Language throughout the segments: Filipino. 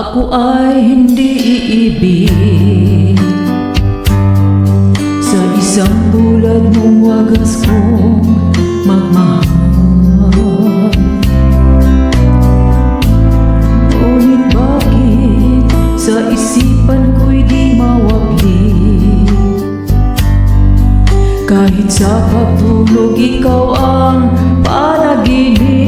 Ako ay hindi iibig Sa isang tulad mong wagas kong magmahal. Ngunit bakit sa isipan ko'y di mawagli? Kahit sa patulog ikaw ang panaginip.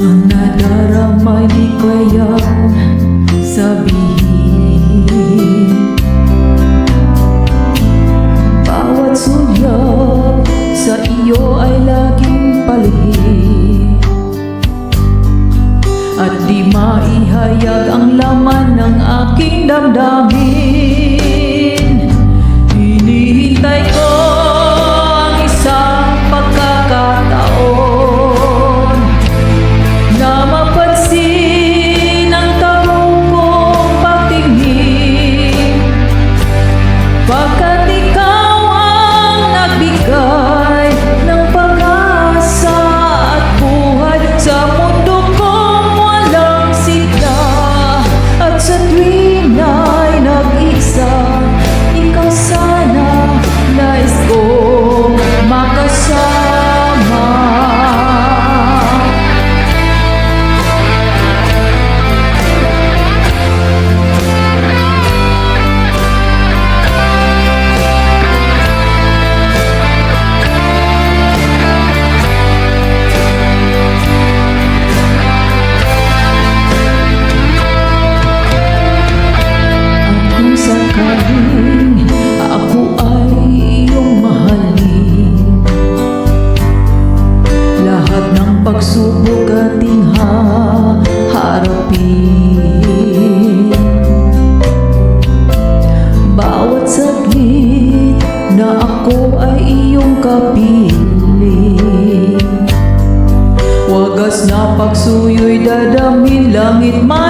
Ang nadaramay di kaya sabihin. Bawat sulyap sa iyo ay laging palihim. At di maihayag ang laman ng aking damdamin pagsuyo'y dadamin langit man